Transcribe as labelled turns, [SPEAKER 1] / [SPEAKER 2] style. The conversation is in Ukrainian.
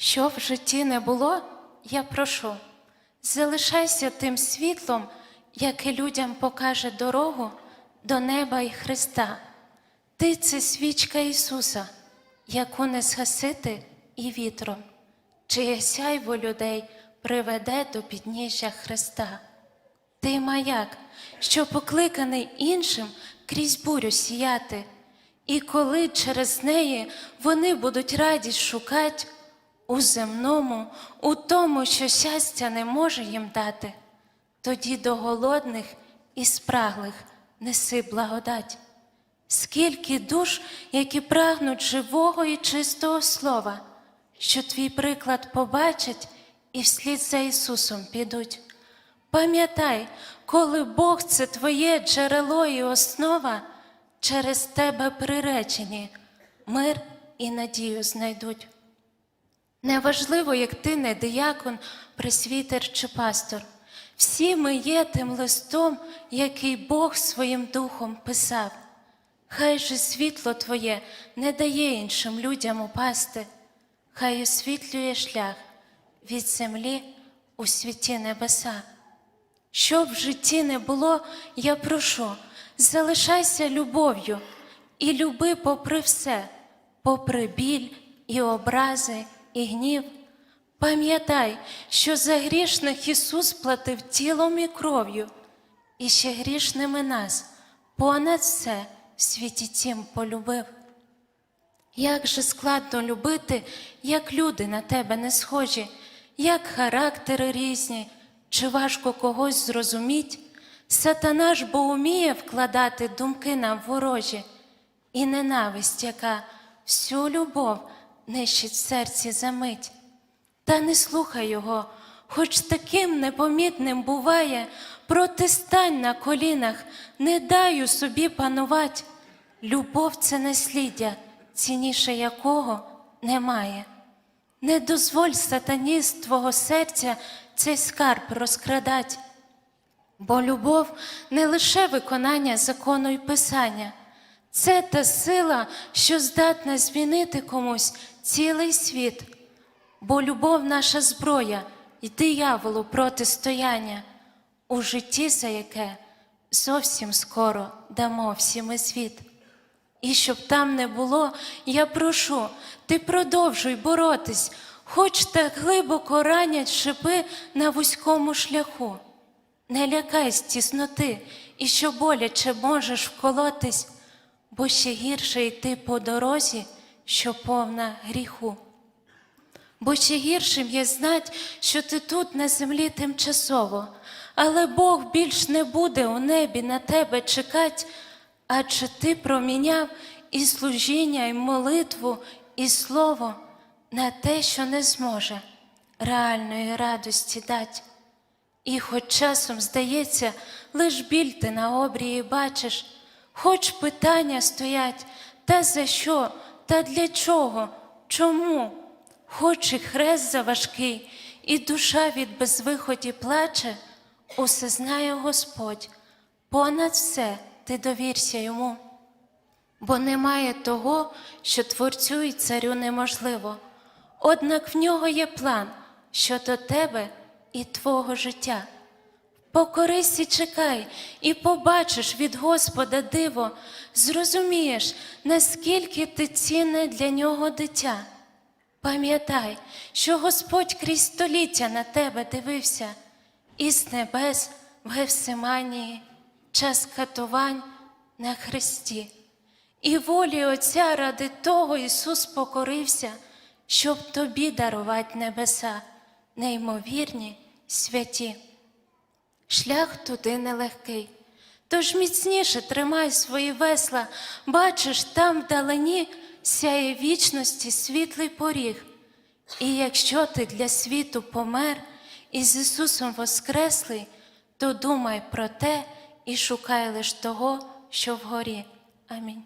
[SPEAKER 1] Що в житті не було, я прошу, залишайся тим світлом, яке людям покаже дорогу до неба і Христа. Ти це свічка Ісуса, яку не згасити і вітром, чиє сяйво людей приведе до підніжжя Христа. Ти маяк, що покликаний іншим крізь бурю сіяти, і коли через неї вони будуть радість шукать у земному, у тому, що щастя не може їм дати, тоді до голодних і спраглих неси благодать. Скільки душ, які прагнуть живого і чистого слова, що твій приклад побачать і вслід за Ісусом підуть. Пам'ятай, коли Бог це твоє джерело і основа, через тебе приречені, мир і надію знайдуть. Неважливо, як ти не диякон, пресвітер чи пастор. Всі ми є тим листом, який Бог своїм духом писав. Хай же світло Твоє не дає іншим людям упасти, хай освітлює шлях від землі у світі небеса. Що б в житті не було, я прошу, залишайся любов'ю і люби попри все, попри біль і образи, і гнів. Пам'ятай, що за грішних Ісус платив тілом і кров'ю, і ще грішними нас понад все в світі тім полюбив. Як же складно любити, як люди на тебе не схожі, як характери різні, чи важко когось зрозуміть, сатана ж бо уміє вкладати думки нам ворожі, і ненависть, яка всю любов нищить в серці за мить. Та не слухай його, хоч таким непомітним буває, протистань на колінах, не даю собі панувати. Любов це насліддя, цінніше якого немає. Не дозволь сатані з твого серця цей скарб розкрадать, бо любов не лише виконання закону й писання, це та сила, що здатна змінити комусь цілий світ, бо любов наша зброя й дияволу протистояння, у житті, за яке зовсім скоро дамо всі ми світ. І щоб там не було, я прошу, ти продовжуй боротись, хоч так глибоко ранять шипи на вузькому шляху. Не лякайсь тісноти, і що боляче можеш вколотись, бо ще гірше йти по дорозі, що повна гріху. Бо ще гіршим є знать, що ти тут на землі тимчасово, але Бог більш не буде у небі на тебе чекать, адже ти проміняв і служіння, і молитву, і слово на те, що не зможе реальної радості дать. І хоч часом здається, лиш біль ти на обрії бачиш, хоч питання стоять, та за що, та для чого, чому? Хоч і хрест заважкий, і душа від безвиході плаче, усе знає Господь, понад все ти довірся йому, бо немає того, що творцю і царю неможливо. Однак в нього є план щодо тебе і твого життя. Покорись і чекай, і побачиш від Господа диво, зрозумієш, наскільки ти цінне для нього дитя. Пам'ятай, що Господь крізь століття на тебе дивився, і з небес в Гевсиманії, час катувань на Христі. І волі Отця ради того Ісус покорився, щоб тобі дарувати небеса, неймовірні, святі. Шлях туди нелегкий, тож міцніше тримай свої весла, бачиш, там вдалині сяє вічності світлий поріг. І якщо ти для світу помер і з Ісусом воскреслий, то думай про те і шукай лиш того, що вгорі. Амінь.